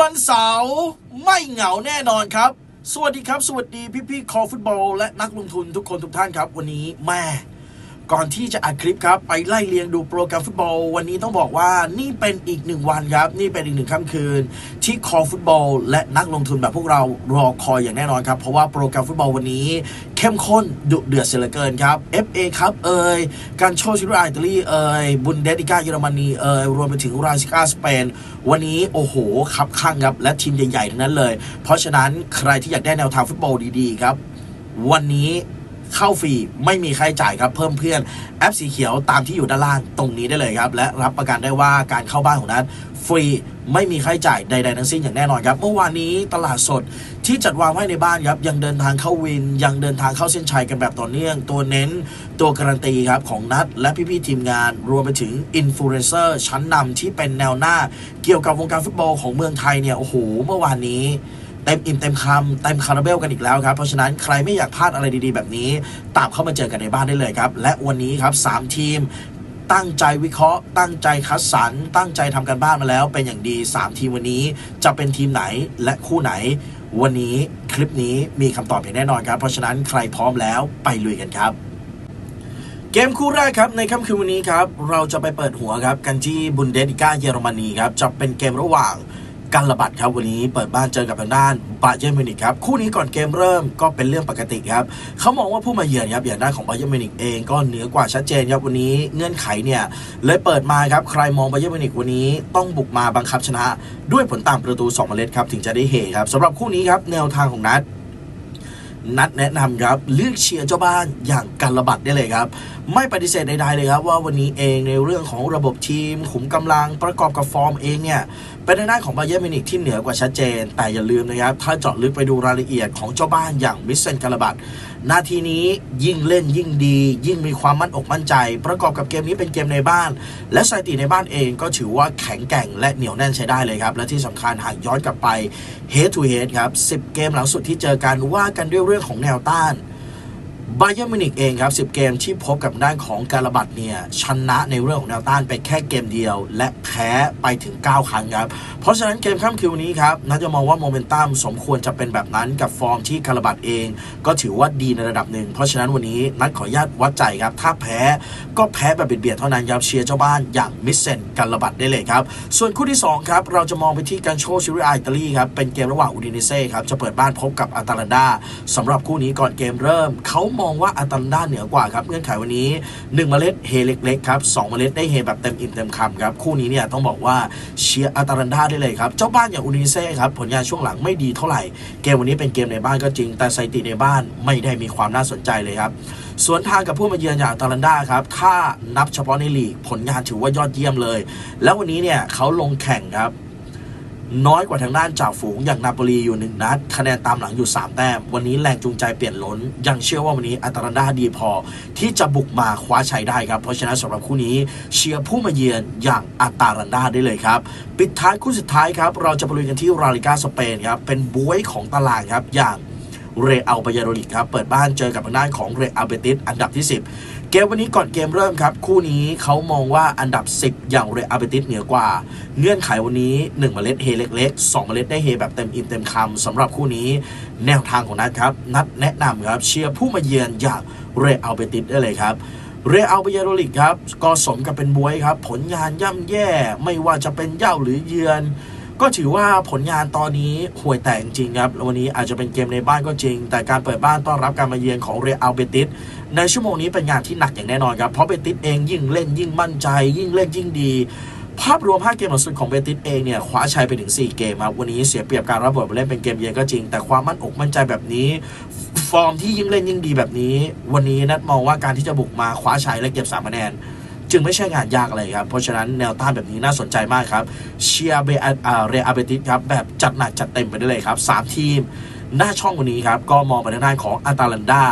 วันเสาร์ไม่เหงาแน่นอนครับ สวัสดีครับ สวัสดีพี่พี่ๆคอฟุตบอล และนักลงทุนทุกคนทุกท่านครับ วันนี้แม่ ก่อนที่จะอัดคลิปครับ ไปไล่เรียงดูโปรแกรมฟุตบอล วันนี้ต้องบอกว่านี่เป็นอีกหนึ่งวันครับ นี่เป็นอีกหนึ่งค่ำคืน ที่คอฟุตบอล และนักลงทุนแบบพวกเรารอคอยอย่างแน่นอนครับ เพราะว่าโปรแกรมฟุตบอลวันนี้ เข้มข้นดุเดือดเสียเหลือเกินครับ FA ครับเอ่ยการโชว์ชิโรอิตาลีเอ่ยบุนเดสติก้าเยอรมนีเอ่ยรวมไปถึงราซิก้าสเปนวันนี้โอ้โหคับข้างครับและทีมใหญ่ๆทั้งนั้นเลย เพราะฉะนั้นใครที่อยากได้แนวทางฟุตบอลดีๆครับ วันนี้ เข้าฟรีไม่มีค่าใช้จ่ายครับเพิ่มเพื่อนแอปสีเขียวตามที่อยู่ด้านล่างตรงนี้ได้เลยครับและรับประกันได้ว่าการเข้าบ้านของนั้นฟรีไม่มีค่าใช้จ่ายใด ๆ ทั้งสิ้นอย่างแน่นอนครับ เมื่อวานนี้ตลาดสดที่จัดวางไว้ในบ้านครับยังเดินทางเข้าวิน ยังเดินทางเข้าเส้นชัยกันแบบต่อเนื่อง ตัวเน้นตัวการันตีครับของนัดและพี่ๆทีมงาน รวมไปถึงอินฟลูเอนเซอร์ชั้นนำที่เป็นแนวหน้า เกี่ยวกับวงการฟุตบอลของเมืองไทยเนี่ยโอ้โหเมื่อวานนี้ เต็มอิ่มเต็มคำเต็มคาราเบลกันอีกแล้วครับ เพราะฉะนั้นใครไม่อยากพลาดอะไรดีๆ แบบนี้ ตามเข้ามาเจอกันในบ้านได้เลยครับ และวันนี้ครับ 3 ทีมตั้งใจวิเคราะห์ ตั้งใจคัดสรรตั้งใจทำกันบ้านมาแล้ว เป็นอย่างดี 3 ทีมวันนี้จะเป็นทีมไหนและคู่ไหน วันนี้คลิปนี้มีคำตอบอย่างแน่นอนครับ เพราะฉะนั้นใครพร้อมแล้วไปลุยกันครับ เกมคู่แรกครับในค่ำคืนวันนี้ครับ เราจะไปเปิดหัวครับกันที่บุนเดสลิก้าเยอรมนีครับจะเป็นเกมระหว่าง กันระบัดครับวันนี้เปิดบ้านเจอกับทางด้านบาเยอร์มิวนิกครับคู่นี้ก่อนเกมเริ่มก็เป็นเรื่องปกติครับเขามองว่าผู้มาเยือนครับอย่างด้านของบาเยอร์มิวนิกเองก็เหนือกว่าชัดเจนครับวันนี้เงื่อนไขเนี่ยเลยเปิดมาครับใครมองบาเยอร์มิวนิกวันนี้ต้องบุกมาบังคับชนะ ด้วยผลตามประตู2เมล็ดครับถึงจะได้เฮครับสำหรับคู่นี้ครับแนวทางของนัด นัดแนะนำครับเลือกเชียร์เจ้าบ้านอย่างการระบัดได้เลยครับ ไม่ปฏิเสธใดๆเลยครับ ว่าวันนี้เองในเรื่องของระบบทีม ขุมกำลังประกอบกับฟอร์มเองเนี่ยเป็นในด้านของบาเยอร์มินิกที่เหนือกว่าชัดเจน แต่อย่าลืมนะครับ ถ้าเจาะลึกไปดูรายละเอียดของเจ้าบ้านอย่างมิสเซนการบัดนาทีนี้ยิ่งเล่นยิ่งดี ยิ่งมีความมั่นอกมั่นใจ ประกอบกับเกมนี้เป็นเกมในบ้าน และสถิติในบ้านเองก็ถือว่าแข็งแกร่งและเหนียวแน่นใช้ได้เลยครับและที่สำคัญหากย้อนกลับไป head to head ครับ10 เกมหลังสุดที่เจอกันว่ากันด้วยเรื่องของแนวต้าน บาเยอร์มิวนิกเองครับ 10 เกมที่พบกับด้านของการระบัดเนี่ย ชนะในเรื่องของแนวต้านไปแค่เกมเดียว และแพ้ไปถึง 9 ครั้งครับ เพราะฉะนั้นเกมค่ำคืนวันนี้ครับน่าจะมองว่าโมเมนตัมสมควรจะเป็นแบบนั้นกับฟอร์มที่การระบัดเอง ก็ถือว่าดีในระดับหนึ่ง เพราะฉะนั้นวันนี้นัดขออนุญาตวัดใจครับ ถ้าแพ้ก็แพ้แบบเบียดเท่านั้นครับเชียร์เจ้าบ้านอย่างมิสเซนการระบัดได้เลยครับ ส่วนคู่ที่สองครับเราจะมองไปที่การโชว์ชิริอาอิตาลีครับเป็นเกมระหว่างอูดินิเซ่ครับจะเปิดบ้านพบกับอาตาลันดาสำหรับคู่นี้ก่อนเกมเริ่มเขามององว่าอาตาลันดาเหนือกว่าครับเงื่อนไขวันนี้ 1 เมล็ดเฮเล็กๆครับ2เมล็ดได้เฮแบบเต็มอิ่มเต็มคำครับคู่นี้เนี่ยต้องบอกว่าเชียร์อาตาลันดาได้เลยครับเจ้าบ้านอย่างอูนิเซ่ครับผลงานช่วงหลังไม่ดีเท่าไหร่ เกมวันนี้เป็นเกมในบ้านก็จริง แต่สถิติในบ้านไม่ได้มีความน่าสนใจเลยครับสวนทางกับผู้มาเยือนอย่างอาตาลันดาครับ ถ้านับเฉพาะในลีกผลงานถือว่ายอดเยี่ยมเลย แล้ววันนี้เนี่ยเขาลงแข่งครับ น้อยกว่าทางด้านจ่าฝูงอย่างนาโปลีอยู่หนึ่งนัดคะแนนตามหลังอยู่ 3 แต้ม วันนี้แรงจูงใจเปลี่ยนล้น ยังเชื่อว่าวันนี้อัตาลันดาดีพอ ที่จะบุกมาคว้าชัยได้ครับ เพราะฉะนั้นสำหรับคู่นี้เชียร์ผู้มาเยือนอย่างอัตาลันดาได้เลยครับ ปิดท้ายคู่สุดท้ายครับ เราจะไปลุยกันที่ราลิกาสเปนครับเป็นบวยของตารางครับอย่าง เรอัลบายาโดลิดครับ เปิดบ้านเจอกับทางด้านของเรอัลเบติสอันดับที่ 10 เกมวันนี้ก่อนเกมเริ่มครับ คู่นี้เขามองว่าอันดับ 10 อย่างเรอัลเบติสเหนือกว่า เงื่อนไขวันนี้ 1 เมล็ดเฮเล็กๆ 2 เมล็ดได้เฮแบบเต็มอิ่มเต็มคำสำหรับคู่นี้แนวทางของนัดครับนัดแนะนำครับเชียร์ผู้มาเยือนอย่างเรอัลเบติสได้เลยครับเรอัลบยาโดลิดครับก็สมกับเป็นบวยครับ ผลงานย่ำแย่ไม่ว่าจะเป็นเย่าหรือเยือน ก็ถือว่าผลงานตอนนี้ห่วยแตกจริงครับ วันนี้อาจจะเป็นเกมในบ้านก็จริง แต่การเปิดบ้านต้อนรับการมาเยือนของเรอัลเบติสในชั่วโมงนี้เป็นงานที่หนักอย่างแน่นอนครับ เพราะเบติสเองยิ่งเล่นยิ่งมั่นใจ ยิ่งเล่นยิ่งดี ภาพรวม 5 เกมหลังสุดของเบติสเองเนี่ยคว้าชัยไปถึง 4 เกมครับ วันนี้เสียเปรียบการรับบทมาเล่นเป็นเกมเยือนก็จริง แต่ความมั่นอกมั่นใจแบบนี้ฟอร์มที่ยิ่งเล่นยิ่งดีแบบนี้ วันนี้นัดมองว่าการที่จะบุกมาคว้าชัยและเก็บ3คะแนน จึงไม่ใช่งานยากอะไรครับ เพราะฉะนั้นแนวต้านแบบนี้น่าสนใจมากครับเชียร์เบเรอาเบติสครับแบบจัดหนักจัดเต็มไปได้เลยครับ 3 ทีม หน้าช่องวันนี้ครับ ก็มองไปทางด้านของอาตาลันดา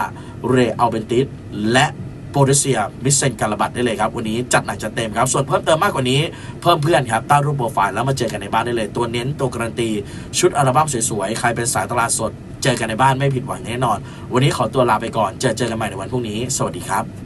เรอัลเบติสและโปรตุเซียมิสเซนการบัดได้เลยครับ วันนี้จัดหนักจัดเต็มครับ ส่วนเพิ่มเติมมากกว่านี้เพิ่มเพื่อนครับตั้งรูปโปรไฟล์แล้วมาเจอกันในบ้านได้เลย ตัวเน้นตัวการันตี ชุดอัลบั้มสวยๆ ใครเป็นสายตลาดสด เจอกันในบ้านไม่ผิดหวังแน่นอน วันนี้ขอตัวลาไปก่อน เจอเจอกันใหม่ในวันพรุ่งนี้ สวัสดีครับ